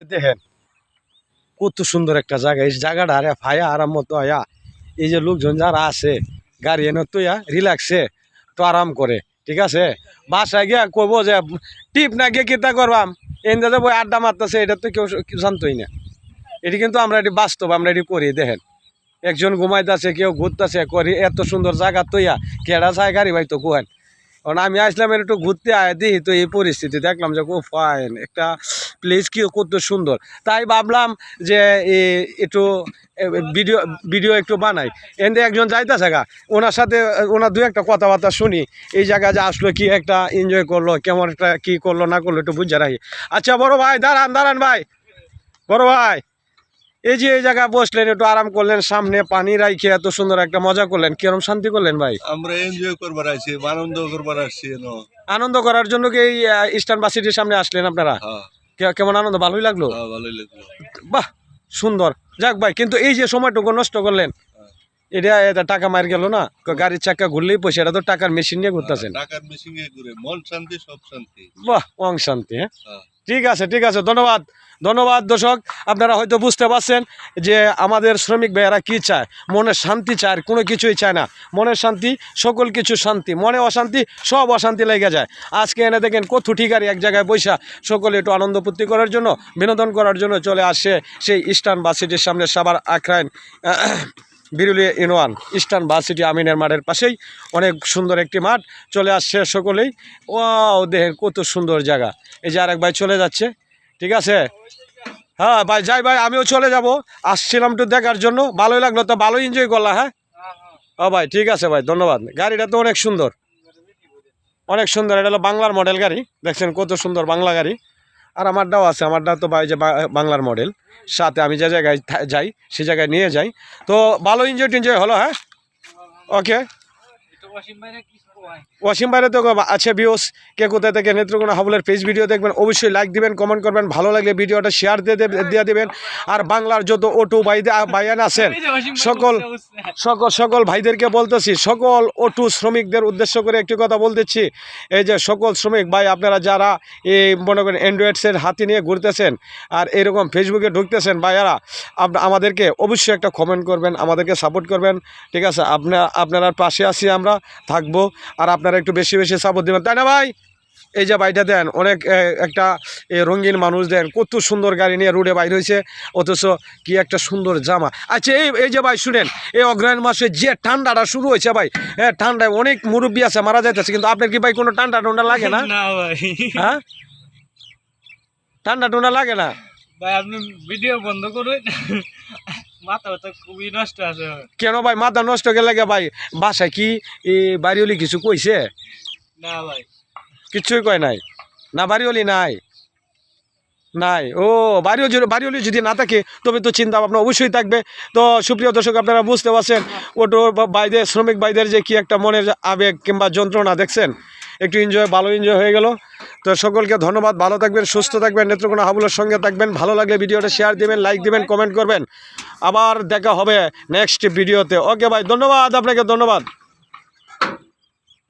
দেখেন, কত সুন্দর একটা জায়গা। এই জায়গাটা আরে ফায়া আরাম মতো আয়া। এই যে লোকজন যারা আছে, গাড়ি এনে তুইয়া রিল্যাক্সে তো আরাম করে, ঠিক আছে? বাসায় গিয়া কইব যে, টিপ না গিয়ে কিতা করবাম? এনে যাব আড্ডা মারতেছে, এটা তো কেউ জানতোই না। এটি কিন্তু আমরা এটি বাস্তব, আমরা এটি করি, দেখেন। একজন ঘুমাইতেছে, কেউ ঘুরতেছে, করি, এত সুন্দর জায়গা তৈয়া কেডা চায় গাড়ি ভাই তো কোহেন। কারণ আমি আসলাম একটু ঘুরতে আয় দিই তো এই পরিস্থিতি। দেখলাম যে খুব ফাইন একটা প্লেস কি কত সুন্দর। তাই ভাবলাম যে একটু ভিডিও ভিডিও একটু বানাই। এনে একজন যাইতেছে গা, ওনার সাথে, ওনার দু একটা কথাবার্তা শুনি। এই জায়গায় যে আসলো, কি একটা এনজয় করল, কেমন একটা, কী করল, না করল, একটু বুঝে রাখি। আচ্ছা বড় ভাই, দাঁড়ান দাঁড়ান ভাই। বড় ভাই। এই যে এই জায়গায় বসলেন একটু আরাম করলেন সামনে পানি রাইখে এত সুন্দর একটা মজা করলেন কিরম শান্তি করলেন ভাই? আমরা এনজয় করবার আসছি আনন্দ করবার আসছি আনন্দ করার জন্য কি এই ইস্টার্ন বাসিটির সামনে আসলেন আপনারা? হ্যাঁ। কেমন আনন্দ ভালোই লাগল? হ্যাঁ, ভালোই লাগল। বাহ সুন্দর। যাক ভাই কিন্তু এই যে সময়টুকু নষ্ট করলেন এটা এটা টাকা মার গেল না? গাড়ির চাকা ঘুরলেই পয়সা এটা তো টাকার মেশিন নিয়ে ঘুরতেছেন। টাকার মেশিন এ ঘুরে মন শান্তি সব শান্তি। বাহ অং শান্তি হ্যাঁ? হ্যাঁ। ঠিক আছে ঠিক আছে, ধন্যবাদ ধন্যবাদ দর্শক। আপনারা হয়তো বুঝতে পারছেন যে আমাদের শ্রমিক ভাইয়েরা কি চায়? মনের শান্তি চায় কোনো কিছুই চায় না। মনের শান্তি, সকল কিছু শান্তি। মনে অশান্তি, সব অশান্তি লেগে যায়। আজকে এনে দেখেন কত ঠিকারি এক জায়গায় বৈশা সকলে একটু আনন্দ ফুর্তি করার জন্য, বিনোদন করার জন্য চলে আসে সেই ইস্টার্ন বাসিটির সামনে সাবার আখরাইন বিরুলি ইনওয়ান ইস্টার্ন ভার্সিটি আমিনের মাঠের পাশেই। অনেক সুন্দর একটি মাঠ চলে আসছে সকলেই। ও দেখেন কত সুন্দর জায়গা। এই যে আরেক ভাই চলে যাচ্ছে, ঠিক আছে? হ্যাঁ ভাই, যাই ভাই, আমিও চলে যাব। আসছিলাম একটু দেখার জন্য। ভালোই লাগল তো ভালোই এনজয় করলাম হ্যাঁ? ও ভাই, ঠিক আছে ভাই, ধন্যবাদ। গাড়িটা তো অনেক সুন্দর। অনেক সুন্দর, এটা হলো বাংলার মডেল গাড়ি। দেখছেন কত সুন্দর বাংলা গাড়ি। আর আমারটাও আছে আমারটা তো যে বাংলার মডেল সাথে আমি যে জায়গায় যাই, সে জায়গায় নিয়ে যাই। তো ভালো এনজয় টেনজয় হলো হ্যাঁ? ওকে ওয়াসিম বাইরে তো আছে বিওস কে কোথায় থেকে নেত্রকোনা হাবলের পেজ ভিডিও দেখবেন অবশ্যই লাইক দিবেন কমেন্ট করবেন ভালো লাগলে ভিডিওটা শেয়ার দিয়ে দেবে- দিয়ে দিবেন। আর বাংলার যত অটো ভাই ভাইয়ান আছেন সকল সকল সকল ভাইদেরকে বলতেছি সকল অটু শ্রমিকদের উদ্দেশ্য করে একটি কথা বলতেছি। এই যে সকল শ্রমিক ভাই আপনারা যারা এই মনে করেন অ্যান্ড্রয়েডসের হাতি নিয়ে ঘুরতেছেন আর এরকম ফেসবুকে ঢুকতেছেন ভাইয়ারা আপ- আমাদেরকে অবশ্যই একটা কমেন্ট করবেন আমাদেরকে সাপোর্ট করবেন। ঠিক আছে? আপনার আপনারা পাশে আছি আমরা। থাকব আর আপনারা একটু বেশি বেশি সাপোর্ট দেবেন। তাই না ভাই? এই যে বাইটা দেন অনেক একটা রঙিন মানুষ দেন কত সুন্দর গাড়ি নিয়ে রোডে বাইর হয়েছে অথচ কি একটা সুন্দর জামা। আচ্ছা এই এই যে ভাই শুনেন এই অগ্রহায়ণ মাসে যে ঠান্ডাটা শুরু হয়েছে ভাই হ্যাঁ ঠান্ডায় অনেক মুরব্বী আছে মারা যাইতেছে কিন্তু আপনার কি ভাই কোনো ঠান্ডা ঠান্ডা লাগে না? না হ্যাঁ? ঠান্ডা ঠান্ডা লাগে না? ভাই আপনি ভিডিও বন্ধ করুন। কেন ভাই? মাথা নষ্ট গেলে ভাই বাসায় কি বাড়িওলি কিছু কইছে? না ভাই। কিচ্ছুই কয় নাই? না বাড়িওলি নাই? নাই। ও বাড়িও বাড়িওলি যদি না থাকে তবে তো চিন্তা ভাবনা অবশ্যই থাকবে। তো সুপ্রিয় দর্শক আপনারা বুঝতে পারছেন ওটো বাইদের শ্রমিক বাইদের যে কি একটা মনের আবেগ কিংবা যন্ত্রণা দেখছেন? একটু এনজয় ভালো এনজয় হয়ে গেল। তো সকলকে ধন্যবাদ, ভালো থাকবেন, সুস্থ থাকবেন, নেত্রকোনা হাবুলের সঙ্গে থাকবেন। ভালো লাগলে ভিডিওটা শেয়ার দিবেন লাইক দিবেন কমেন্ট করবেন। আবার দেখা হবে নেক্সট ভিডিওতে ওকে ভাই ধন্যবাদ, আপনাকে ধন্যবাদ।